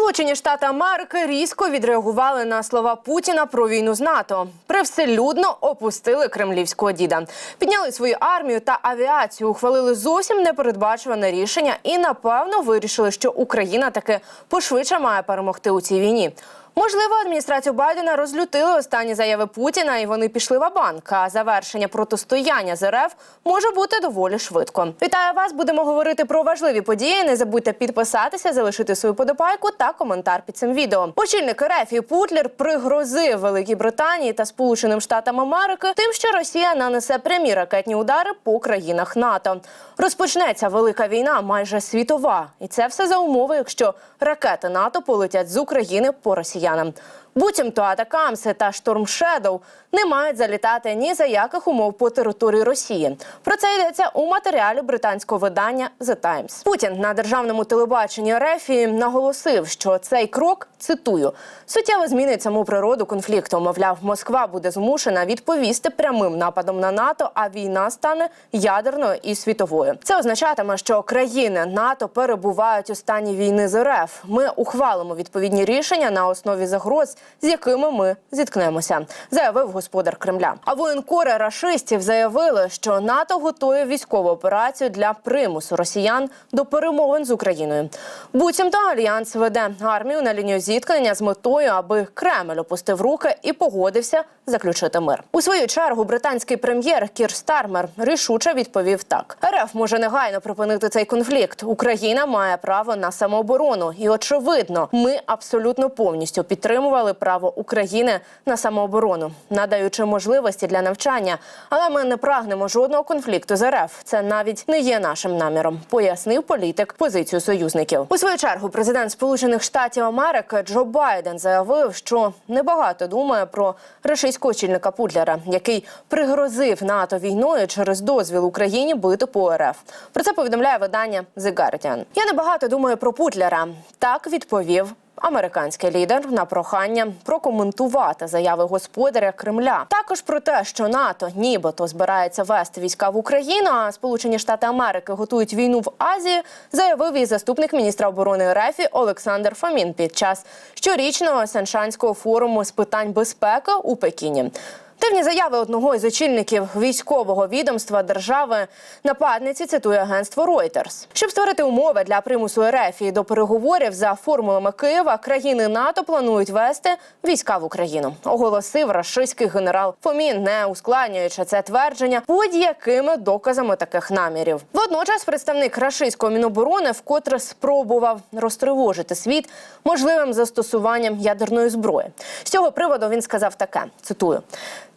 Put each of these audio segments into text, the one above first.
Сполучені Штати Америки різко відреагували на слова Путіна про війну з НАТО. Привселюдно опустили кремлівського діда, підняли свою армію та авіацію, ухвалили зовсім непередбачуване рішення і напевно вирішили, що Україна таки пошвидше має перемогти у цій війні. Можливо, адміністрацію Байдена розлютили останні заяви Путіна, і вони пішли в банк А завершення протистояння з РФ може бути доволі швидко. Вітаю вас! Будемо говорити про важливі події. Не забудьте підписатися, залишити свою подобайку та коментар під цим відео. Очільник РФ і Путлер пригрозив Великій Британії та Сполученим Штатам Америки тим, що Росія нанесе прямі ракетні удари по країнах НАТО. Розпочнеться велика війна, майже світова, і це все за умови, якщо ракети НАТО полетять з України по росіянам. Буцімто атакамси та Шторм Шедоу не мають залітати ні за яких умов по території Росії. Про це йдеться у матеріалі британського видання The Times. Путін на державному телебаченні РФ наголосив, що цей крок цитую суттєво змінить саму природу конфлікту. Мовляв, Москва буде змушена відповісти прямим нападом на НАТО, а війна стане ядерною і світовою. Це означатиме, що країни НАТО перебувають у стані війни з РФ. Ми ухвалимо відповідні рішення на основі загроз, з якими ми зіткнемося, заявив господар Кремля. А воєнкори рашистів заявили, що НАТО готує військову операцію для примусу росіян до перемовин з Україною. Буцімто альянс веде армію на лінію зіткнення з метою, аби Кремль опустив руки і погодився заключити мир. У свою чергу британський прем'єр Кір Стармер рішуче відповів так: РФ може негайно припинити цей конфлікт. Україна має право на самооборону, і очевидно, ми абсолютно повністю підтримували право України на самооборону, надаючи можливості для навчання. Але ми не прагнемо жодного конфлікту з РФ. Це навіть не є нашим наміром, пояснив політик позицію союзників. У свою чергу президент Сполучених Штатів Америки Джо Байден заявив, що небагато думає про рашистського очільника Путлера, який пригрозив НАТО війною через дозвіл Україні бити по РФ. Про це повідомляє видання The Guardian. Я небагато думаю про Путлера. Так відповів. Американський лідер на прохання прокоментувати заяви господаря Кремля. Також про те, що НАТО нібито збирається вести війська в Україну, а Сполучені Штати Америки готують війну в Азії, заявив і заступник міністра оборони РФ Олександр Фомін під час щорічного Сеншанського форуму з питань безпеки у Пекіні. Дивні заяви одного із очільників військового відомства держави нападниці цитує агентство Reuters. Щоб створити умови для примусу РФ і до переговорів за формулами Києва, країни НАТО планують вести війська в Україну. Оголосив рашистський генерал Фомін, не ускладнюючи це твердження будь-якими доказами таких намірів. Водночас представник рашистського міноборони вкотре спробував розтривожити світ можливим застосуванням ядерної зброї. З цього приводу він сказав таке: цитую.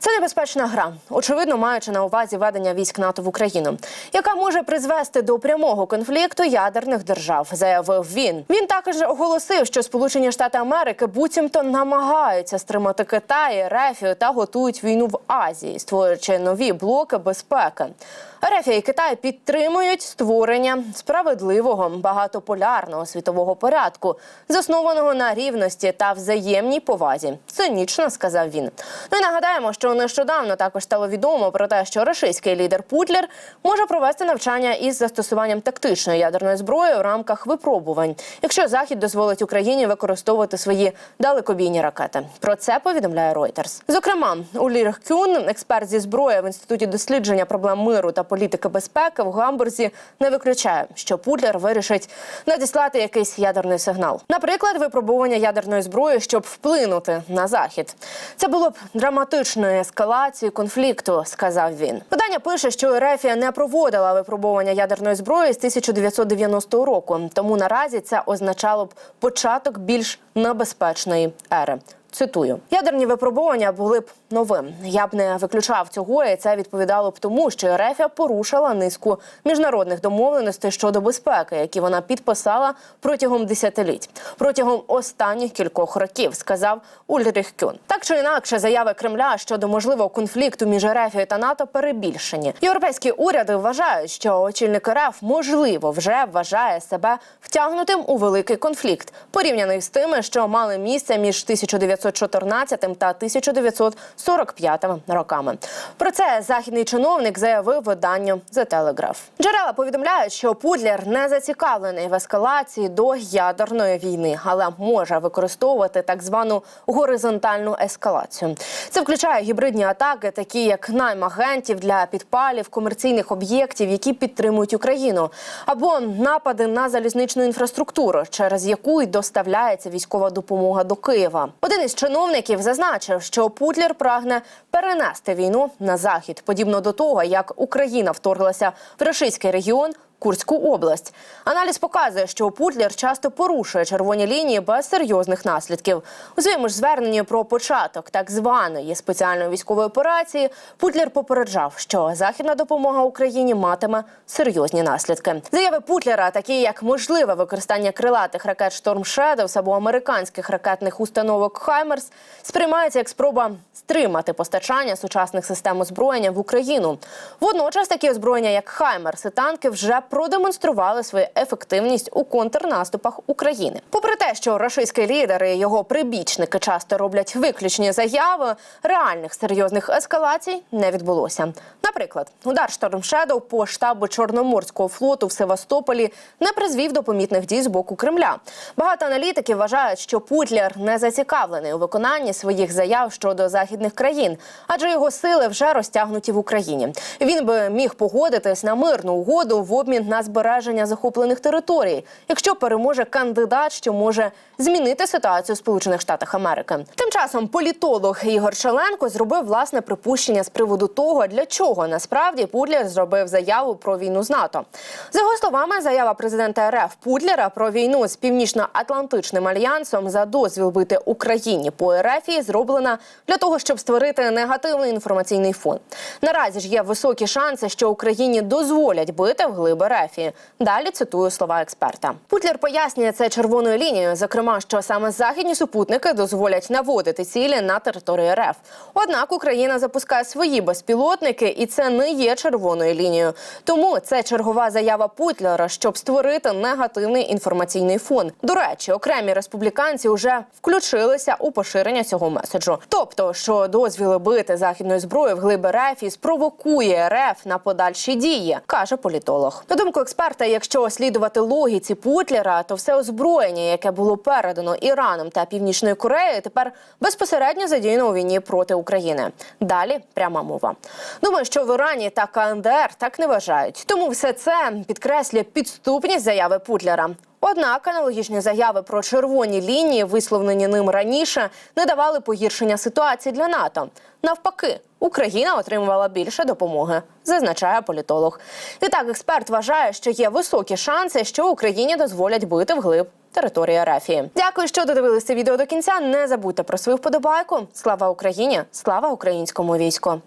Це небезпечна гра, очевидно, маючи на увазі ведення військ НАТО в Україну, яка може призвести до прямого конфлікту ядерних держав, заявив він. Він також оголосив, що Сполучені Штати Америки буцімто намагаються стримати Китай, Рефію та готують війну в Азії, створюючи нові блоки безпеки. Рефія і Китай підтримують створення справедливого багатополярного світового порядку, заснованого на рівності та взаємній повазі. Цинічно сказав він. І нагадаємо, що нещодавно також стало відомо про те, що російський лідер Путлер може провести навчання із застосуванням тактичної ядерної зброї у рамках випробувань, якщо захід дозволить Україні використовувати свої далекобійні ракети. Про це повідомляє Reuters. Зокрема, Улір Кюн, експерт зі зброї в інституті дослідження проблем миру та політики безпеки в Гамбурзі, не виключає, що Путлер вирішить надіслати якийсь ядерний сигнал, наприклад, випробування ядерної зброї, щоб вплинути на захід. Це було б драматичною ескалації конфлікту, сказав він. Видання пише, що Ерефія не проводила випробування ядерної зброї з 1990 року. Тому наразі це означало б початок більш небезпечної ери. Цитую, ядерні випробування були б новим. Я б не виключав цього, і це відповідало б тому, що РФ порушила низку міжнародних домовленостей щодо безпеки, які вона підписала протягом десятиліть, протягом останніх кількох років, сказав Ульріх Кюн. Так чи інакше, заяви Кремля щодо можливого конфлікту між РФ та НАТО перебільшені. Європейські уряди вважають, що очільник РФ можливо вже вважає себе втягнутим у великий конфлікт, порівняний з тими, що мали місце між 1900 1914 та 1945 роками. Про це західний чиновник заявив виданню The Telegraph. Джерела повідомляють, що Путлер не зацікавлений в ескалації до ядерної війни, але може використовувати так звану горизонтальну ескалацію. Це включає гібридні атаки, такі як найм агентів для підпалів комерційних об'єктів, які підтримують Україну, або напади на залізничну інфраструктуру, через яку й доставляється військова допомога до Києва. Один із чиновників зазначив, що Путлер прагне перенести війну на захід, подібно до того, як Україна вторглася в рашистський регіон. Курську область аналіз показує, що Путлер часто порушує червоні лінії без серйозних наслідків. У своєму ж зверненні про початок так званої спеціальної військової операції Путлер попереджав, що західна допомога Україні матиме серйозні наслідки. Заяви Путлера, такі як можливе використання крилатих ракет Storm Shadows або американських ракетних установок Хаймерс, сприймаються як спроба стримати постачання сучасних систем озброєння в Україну. Водночас такі озброєння, як Хаймерс і танки, вже продемонстрували свою ефективність у контрнаступах України. Попри те, що рашистський лідер і його прибічники часто роблять виключні заяви, реальних серйозних ескалацій не відбулося. Наприклад, удар Shadow по штабу Чорноморського флоту в Севастополі не призвів до помітних дій з боку Кремля. Багато аналітиків вважають, що Путлер не зацікавлений у виконанні своїх заяв щодо західних країн, адже його сили вже розтягнуті в Україні. Він би міг погодитись на мирну угоду в обмін на збереження захоплених територій, якщо переможе кандидат, що може змінити ситуацію в Сполучених Штатах Америки. Тим часом політолог Ігор Шаленко зробив власне припущення з приводу того, для чого насправді Путлер зробив заяву про війну з НАТО. За його словами, заява президента РФ Путлера про війну з північно-атлантичним альянсом за дозвіл бити Україні по РФ зроблена для того, щоб створити негативний інформаційний фон. Наразі ж є високі шанси, що Україні дозволять бити вглиб РФ. Далі цитую слова експерта. Путлер пояснює це червоною лінією, зокрема, що саме західні супутники дозволять наводити цілі на територію РФ. Однак Україна запускає свої безпілотники, і це не є червоною лінією. Тому це чергова заява Путлера, щоб створити негативний інформаційний фон. До речі, окремі республіканці вже включилися у поширення цього меседжу. Тобто, що дозвіли бити західною зброєю в глиб РФ і спровокує РФ на подальші дії, каже політолог. На думку експерта, якщо слідувати логіці Путлера, то все озброєння, яке було передано Іраном та Північною Кореєю, тепер безпосередньо задіяно у війні проти України. Далі пряма мова. Думаю, що в Ірані та КНДР так не вважають. Тому все це підкреслює підступність заяви Путлера. Однак аналогічні заяви про червоні лінії, висловлені ним раніше, не давали погіршення ситуації для НАТО. Навпаки, Україна отримувала більше допомоги, зазначає політолог. Відтак, експерт вважає, що є високі шанси, що Україні дозволять бити вглиб території Рафії. Дякую, що додивилися відео до кінця. Не забудьте про свою вподобайку. Слава Україні! Слава українському війську!